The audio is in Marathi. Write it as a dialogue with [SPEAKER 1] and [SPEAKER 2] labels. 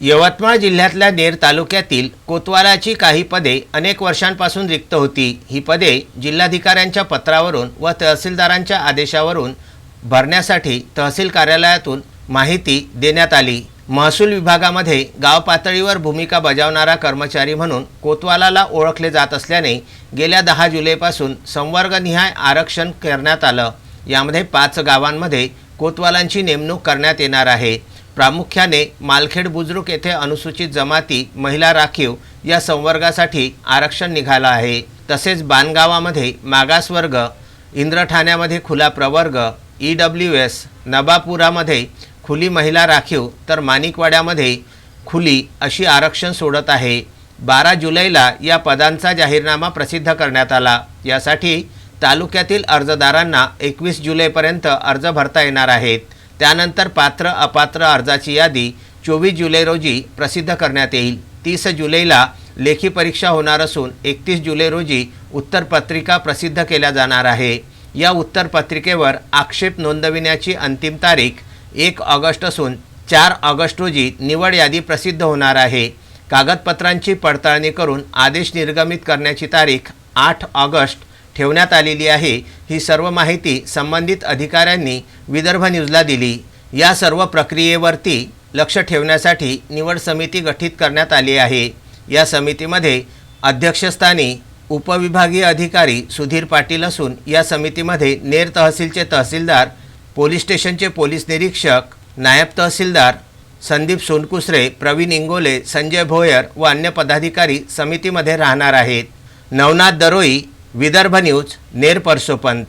[SPEAKER 1] यवतमाळ जिल्ह्यातल्या नेर तालुक्यातील कोतवालाची काही पदे अनेक वर्षांपासून रिक्त होती. ही पदे जिल्हाधिकाऱ्यांच्या पत्रावरून व तहसीलदारांच्या आदेशावरून भरण्यासाठी तहसील कार्यालयातून माहिती देण्यात आली. महसूल विभागामध्ये गाव पातळीवर भूमिका बजावणारा कर्मचारी म्हणून कोतवालाला ओळखले जात असल्याने गेल्या दहा जुलैपासून संवर्गनिहाय आरक्षण करण्यात आलं. यामध्ये पाच गावांमध्ये कोतवालांची नेमणूक करण्यात येणार आहे. प्रामुख्याने मालखेड बुजुर्ग येथे अनुसूचित जमाती महिला राखीव या संवर्गासाठी आरक्षण निघालं आहे. तसेच बानगावामध्ये मागासवर्ग इंद्रठाण्यामध्ये खुला प्रवर्ग ई डब्ल्यू एस नबापुरामध्ये खुली महिला राखीव तर माणिकवाड्यामध्ये खुली अशी आरक्षण सोडत आहे. बारा जुलैला या पदांचा जाहीरनामा प्रसिद्ध करण्यात आला. यासाठी तालुक्यातील अर्जदारांना एकवीस जुलैपर्यंत अर्ज भरता येणार आहेत. त्यानंतर पात्र अपात्र अर्जाची यादी चोवीस जुलै रोजी प्रसिद्ध करण्यात येईल. तीस जुलैला लेखी परीक्षा होणार असून एकतीस जुलै रोजी उत्तरपत्रिका प्रसिद्ध केल्या जाणार आहे. या उत्तरपत्रिकेवर आक्षेप नोंदविण्याची अंतिम तारीख एक ऑगस्ट असून चार ऑगस्ट रोजी निवड यादी प्रसिद्ध होणार आहे. कागदपत्रांची पडताळणी करून आदेश निर्गमित करण्याची तारीख आठ ऑगस्ट ठेवण्यात आलेली आहे. ही सर्व माहिती संबंधित अधिकाऱ्यांनी विदर्भ न्यूजला दिली. या सर्व प्रक्रियेवरती लक्ष ठेवण्यासाठी निवड समिती गठीत करण्यात आली आहे. या समितीमध्ये अध्यक्षस्थानी उपविभागीय अधिकारी सुधीर पाटील असून या समितीमध्ये नेर तहसीलचे तहसीलदार पोलीस स्टेशनचे पोलीस निरीक्षक नायब तहसीलदार संदीप सोनकुसरे प्रवीण इंगोले संजय भोयर व अन्य पदाधिकारी समितीमध्ये राहणार आहेत. नवनाथ दरोई विदर्भ न्यूज नेर परसोपंत.